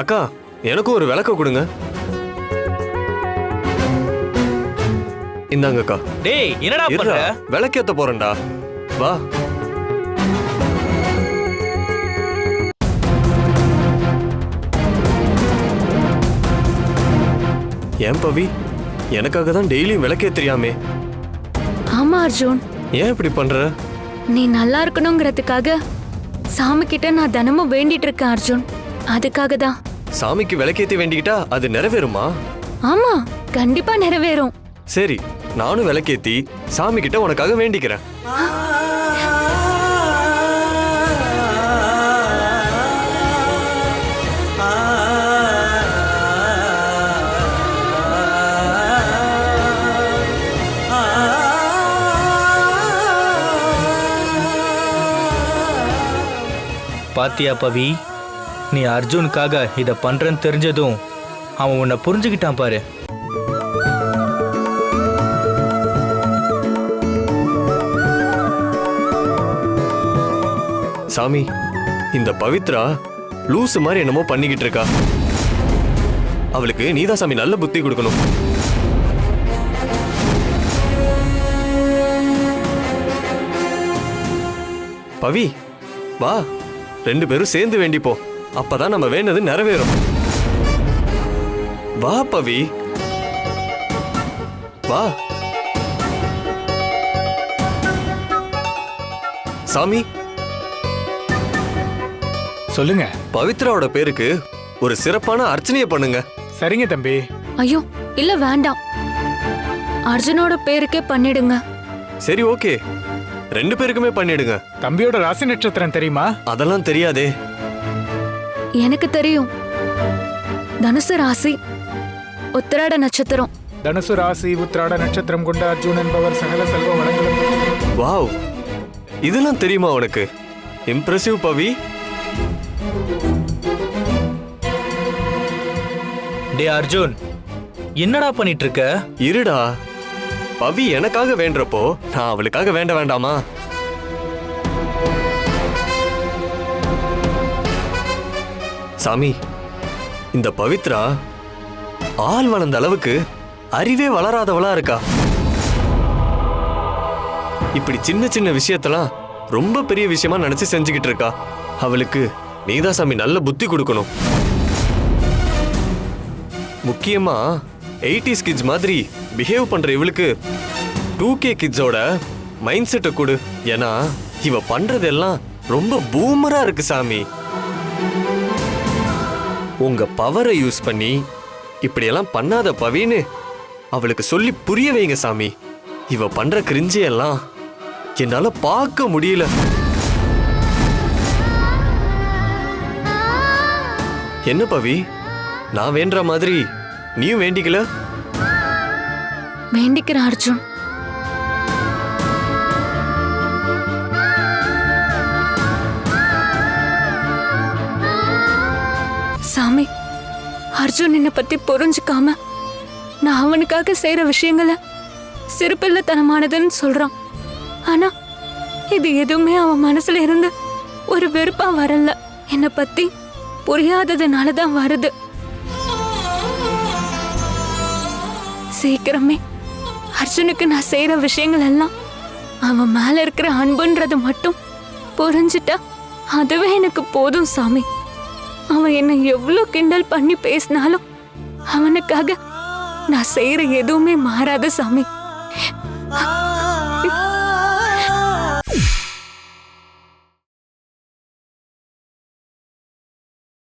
அக்கா எனக்கும் ஒரு விளக்க கொடுங்க. இந்தாங்கக்கா. டேய் என்னடா பண்ற? விளக்கேத்த போறேன்டா. வா. ஏன் பவி? எனக்காக தான் டெய்லியும் விளக்கே தெரியாமே ஆமா அர்ஜுன். ஏன் இப்படி பண்ற? நீ நல்லா இருக்கணுங்கிறதுக்காக சாமி கிட்ட நான் தினமும் வேண்டிட்டு இருக்கேன் அர்ஜுன். அதுக்காக தான் சாமிக்கு விளக்கேத்தி வேண்டிக்கிட்டா அது நிறைவேறுமா? ஆமா கண்டிப்பா நிறைவேறும். சரி நானும் விளக்கேத்தி சாமி கிட்ட உனக்காக வேண்டிக்கிறேன். பாத்தியா பவி? நீ அர்ஜுனுக்காக இத பண்றேன்னு தெரிஞ்சதும் அவன் உன்னை புரிஞ்சுக்கிட்டான் பாரு. சாமி இந்த பவித்ரா லூசு மாதிரி என்னமோ பண்ணிக்கிட்டு இருக்கா. அவளுக்கு நீதான் சாமி நல்ல புத்தி கொடுக்கணும். பவி வா. ரெண்டு பேரும் சேர்ந்து வேண்டிப்போம் அப்பதான் நம்ம வேண்டது நிறைவேறும். வா பவி. வா. சாமி. சொல்லுங்க. பவித்ராவோட பேருக்கு ஒரு சிறப்பான அர்ச்சனையை பண்ணுங்க. சரிங்க தம்பி. ஐயோ இல்ல வேண்டாம். அர்ஜுனோட பேருக்கே பண்ணிடுங்க. சரி ஓகே. ரெண்டு பேருக்குமே பண்ணிடுங்க. தம்பியோட ராசி நட்சத்திரம் தெரியுமா? அதெல்லாம் தெரியாதே. எனக்கு தெரியும். தனுசு ராசி உத்திராட நட்சத்திரம். தனுசு ராசி உத்திராட நட்சத்திரம் கொண்ட அர்ஜுன் என்பவர் சகல செல்வ வளங்களும். வாவ்! இதெல்லாம் தெரியுமா உனக்கு? இம்ப்ரெசிவ் பவி. டே அர்ஜுன் என்னடா பண்ணிட்டு இருக்க? இருடா. பவி எனக்காக வேண்டறப்போ நான் அவளுக்காக வேண்ட வேண்டாமா? சாமி இந்த பவித்ரா ஆள் வளர்ந்த அளவுக்கு அறிவே வளராதவளா இருக்கா? இப்படி சின்ன சின்ன விஷயத்தெல்லாம் ரொம்ப பெரிய விஷயமா நினைச்சு செஞ்சுக்கிட்டு இருக்கா. அவளுக்கு நீதான் சாமி நல்ல புத்தி கொடுக்கணும். முக்கியமா எயிட்டிஸ் கிட்ஸ் மாதிரி பிஹேவ் பண்ற இவளுக்கு டூ கே கிட்ஸோட மைண்ட் செட்டை கொடு. ஏன்னா இவ பண்றதெல்லாம் ரொம்ப பூமரா இருக்கு சாமி. உங்க பவரை யூஸ் பண்ணி இப்படியெல்லாம் பண்ணாத பவின்னு அவளுக்கு சொல்லி புரிய வைங்க சாமி. இவ பண்ற கிரிஞ்சியெல்லாம் என்னால பார்க்க முடியல. என்ன பவி? நான் வேண்டுற மாதிரி நீயும் வேண்டிக்கல? வேண்டிக்கிறேன் அர்ஜுன். அர்ஜுன் என்னை பத்தி புரிஞ்சுக்காம நான் அவனுக்காக செய்யற விஷயங்களை சிறுபிள்ளைத்தனமானதுன்னு சொல்றான். ஆனா இது எதுவுமே அவன் மனசுல இருந்து ஒரு வெறுப்பா வரல. என்னை பத்தி புரியாததுனால தான் வருது. சீக்கிரமே அர்ஜுனுக்கு நான் செய்யற விஷயங்கள் எல்லாம் அவன் மேல இருக்கிற அன்புன்றது மட்டும் புரிஞ்சுட்டா அதுவே எனக்கு போதும் சாமி. அவன் என்னை எவ்வளோ கிண்டல் பண்ணி பேசினாலும் அவனுக்காக நான் செய்யற எதுவுமே மாறாத சாமி.